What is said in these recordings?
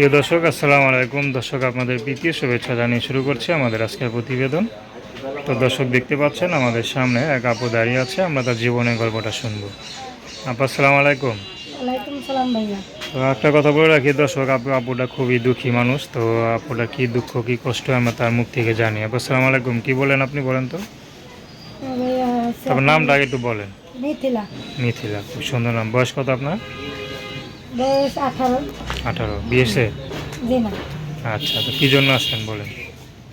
প্রিয় দর্শক আসসালামু আলাইকুম। দর্শক আপনাদের প্রীতি শুভেচ্ছা জানিয়ে শুরু করছি আমাদের আজকের প্রতিবেদন। তো দর্শক দেখতে পাচ্ছেন আমাদের সামনে এক আপু দাঁড়িয়ে আছে আমরা তার জীবনের গল্পটা শুনব। আপু আসসালামু আলাইকুম। তো একটা কথা বলে রাখি দর্শক আপু আপুটা খুবই দুঃখী মানুষ তো আপুটা কি দুঃখ কি কষ্ট আমরা তার মুখ থেকে জানি। আপু আসসালামু আলাইকুম। কি বলেন আপনি বলেন তো? তারপর নামটা একটু বলেন। মিথিলা। মিথিলা খুব সুন্দর নাম। বয়স কত আপনার? বয়স আঠারো। আঠারো বিএসএ? জি না আচ্ছা তো কী জন্য আসছেন বলেন?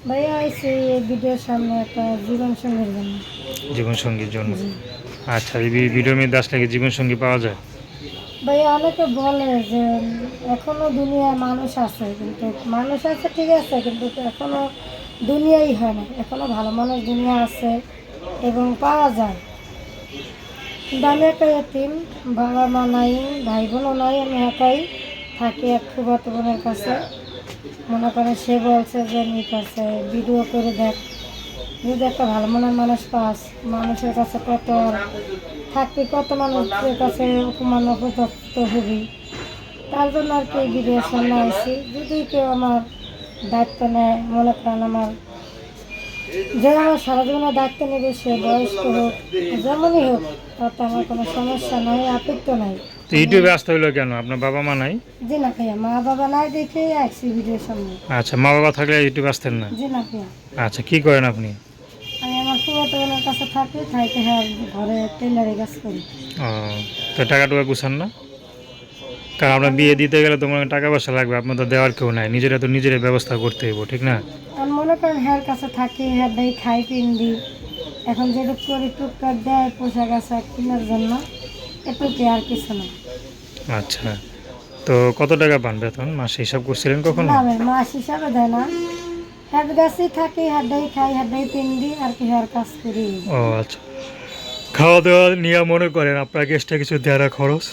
ভাইয়া আইসি এই ভিডিওর সামনে একটা জীবন সঙ্গীর জন্য। জীবনসঙ্গীর জন্য। আচ্ছা এই ভিডিওর মধ্যে আসলে কি জীবনসঙ্গী পাওয়া যায়? ভাইয়া অনেকে বলে যে এখনও দুনিয়ায় মানুষ আছে কিন্তু মানুষ আছে ঠিক আছে কিন্তু এখনও দুনিয়াই হয় না। এখনও ভালো মানুষ দুনিয়া আছে এবং পাওয়া যায়। আমি একটা এতিম বাবা, মা নাই ভাই বোনও নাই, আমি একাই থাকি এক ফুবাতো বোনের কাছে। মনে করে সে বলছে যে নি কাছে ভিডিও করে দেখ। যদি একটা ভালো মনের মানুষ পাস, মানুষের কাছে কত থাকবি, কত মানুষের কাছে অপমান অপদপ্ত হবি? তার জন্য আর কি ভিডিওর সামনে আসি যদি কেউ আমার দায়িত্ব নেয়, মনে করেন আমার যে আমার সারা জীবনের দায়িত্ব নেবে সে বয়স্ক হোক যেমনই হোক তাতে আমার কোনো সমস্যা নাই আপত্তি নাই। তো ইউটিউবে আসতে হলো কেন? আপনার বাবা মা নাই? জি না ভাইয়া মা বাবা নাই আসছি ভিডিওর সামনে। আচ্ছা মা বাবা থাকলে ইউটিউবে আসতেন না? জি না ভাইয়া। আচ্ছা কি করেন আপনি? আমি আমার বোনের কাছে থাকি হ্যাঁ ঘরে টেলারি কাজ করি। ও তো টাকা টুকা গুছান না? কারণ আপনার বিয়ে দিতে গেলে তোমার টাকা পয়সা লাগবে আপনার তো দেওয়ার কেউ নাই নিজেরা তো নিজেরাই ব্যবস্থা করতে হইব ঠিক না? মনে করেন হ্যার কাছে থাকি হ্যার দেই খাই পিন্দি এখন যেটুক করে টুকটাক দেয় পোশাক আশাক কেনার জন্য এটুকু আর কিছু না। আচ্ছা। তো কত টাকা পান বেতন? মাসে হিসাব করছিলেন কখন? না ভাই মাস হিসাবে দেয় না। হ্যার গাছেই থাকি হ্যার দেই খাই হ্যাঁ দেই পিন্দি আর কি হ্যার কাজ করি। ও আচ্ছা। খাওয়া দাওয়া নিয়ে মনে করেন আপনাকে এক্সট্রা কিছু দেওয়ার খরচ?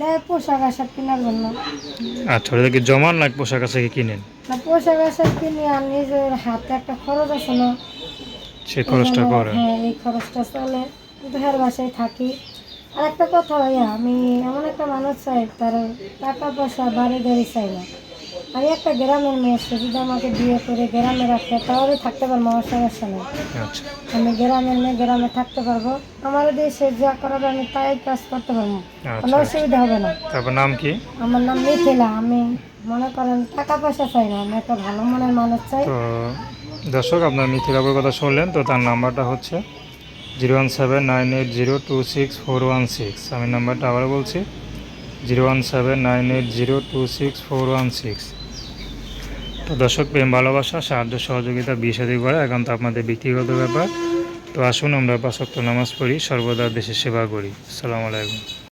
দেয় পোশাক আশাক কেনার জন্য। আচ্ছা ওটা কি জমান না পোশাক আশাক কিনেন? না পোশাক আশাক কিনে আর নিজের হাতে একটা খরচ আছে না। সেই খরচটা করে। হ্যাঁ এই খরচটা চলে। কিন্তু বাসায় থাকি। আর একটা কথা ভাইয়া আমি এমন একটা মানুষ চাই তার টাকা পয়সা বাড়ি গাড়ি চাই না। আমি একটা গ্রামের মেয়ে যদি আমাকে বিয়ে করে গ্রামে রাখে তাহলে থাকতে পারব আমার সমস্যা নেই। আচ্ছা। আমি গ্রামের মেয়ে গ্রামে থাকতে পারব। আমার দেশে যা করাবে আমি তাই কাজ করতে পারব। কোনো আচ্ছা অসুবিধা হবে না। তারপর নাম কি? আমার নাম মিথিলা। আমি মনে করেন টাকা পয়সা চাই না আমি একটা ভালো মনের মানুষ চাই। তো দর্শক আপনার মিথিলাপুর কথা শুনলেন তো তার নাম্বারটা হচ্ছে zero one seven nine eight zero two six four one six. আমি নাম্বারটা আবার বলছি zero one seven nine eight zero two six four one six. তো দর্শক প্রেম, ভালোবাসা, সাহায্য, সহযোগিতা বিষাদি করে একান্ত আপনাদের ব্যক্তিগত ব্যাপার। তো আসুন আমরা পাঁচক্ত নামাজ পড়ি, সর্বদা দেশের সেবা করি। সালাম আলাইকুম।